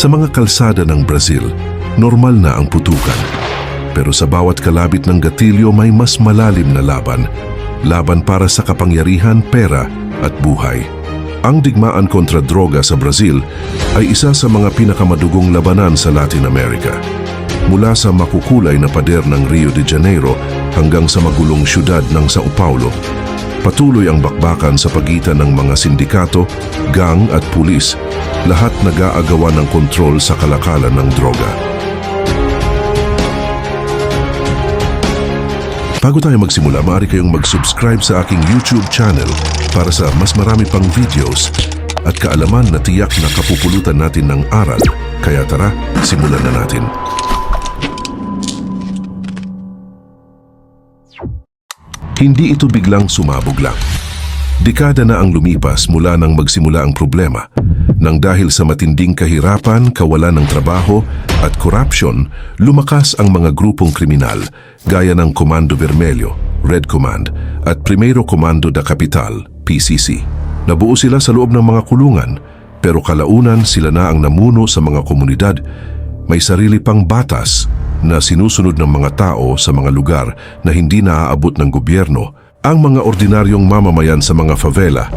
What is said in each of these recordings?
Sa mga kalsada ng Brazil, normal na ang putukan. Pero sa bawat kalabit ng gatilyo may mas malalim na laban. Laban para sa kapangyarihan, pera at buhay. Ang digmaan kontra droga sa Brazil ay isa sa mga pinakamadugong labanan sa Latin America. Mula sa makukulay na pader ng Rio de Janeiro hanggang sa magulong syudad ng Sao Paulo, patuloy ang bakbakan sa pagitan ng mga sindikato, gang at pulis, lahat nag-aagawa ng kontrol sa kalakalan ng droga. Bago tayo magsimula, maaari kayong mag-subscribe sa aking YouTube channel para sa mas marami pang videos at kaalaman na tiyak na kapupulutan natin ng aral. Kaya tara, simulan na natin. Hindi ito biglang sumabog lang. Dekada na ang lumipas mula nang magsimula ang problema nang dahil sa matinding kahirapan, kawalan ng trabaho at korupsyon, lumakas ang mga grupong kriminal gaya ng Komando Vermelho, Red Command at Primero Comando da Capital, PCC. Nabuo sila sa loob ng mga kulungan pero kalaunan sila na ang namuno sa mga komunidad. May sarili pang batas na sinusunod ng mga tao sa mga lugar na hindi naaabot ng gobyerno ang mga ordinaryong mamamayan sa mga favela,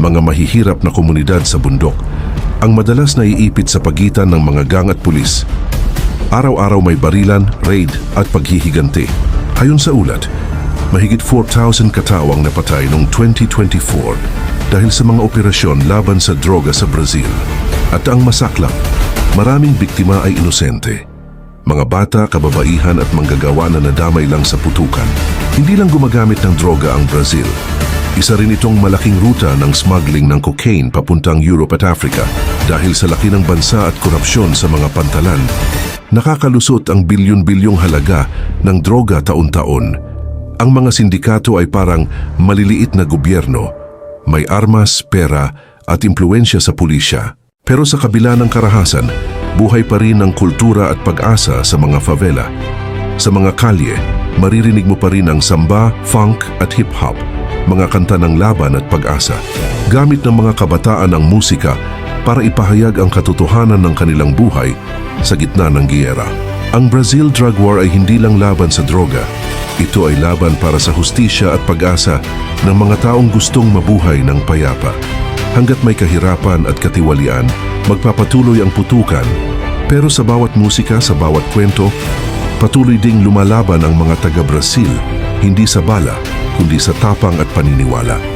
mga mahihirap na komunidad sa bundok, ang madalas naiipit sa pagitan ng mga gang at pulis. Araw-araw may barilan, raid at paghihiganti. Ayon sa ulat, mahigit 4,000 katawang napatay noong 2024 dahil sa mga operasyon laban sa droga sa Brazil. At ang masaklang, maraming biktima ay inosente. Mga bata, kababaihan at manggagawa na nadamay lang sa putukan. Hindi lang gumagamit ng droga ang Brazil. Isa rin itong malaking ruta ng smuggling ng cocaine papuntang Europe at Africa dahil sa laki ng bansa at korupsyon sa mga pantalan. Nakakalusot ang bilyon-bilyong halaga ng droga taon-taon. Ang mga sindikato ay parang maliliit na gobyerno. May armas, pera at impluensya sa pulisya. Pero sa kabila ng karahasan, buhay pa rin ang kultura at pag-asa sa mga favela. Sa mga kalye, maririnig mo pa rin ang samba, funk at hip-hop, mga kanta ng laban at pag-asa. Gamit ng mga kabataan ang musika para ipahayag ang katotohanan ng kanilang buhay sa gitna ng giyera. Ang Brazil drug war ay hindi lang laban sa droga. Ito ay laban para sa hustisya at pag-asa ng mga taong gustong mabuhay ng payapa. Hanggat may kahirapan at katiwalian, magpapatuloy ang putukan. Pero sa bawat musika, sa bawat kwento, patuloy ding lumalaban ang mga taga-Brazil, hindi sa bala, kundi sa tapang at paniniwala.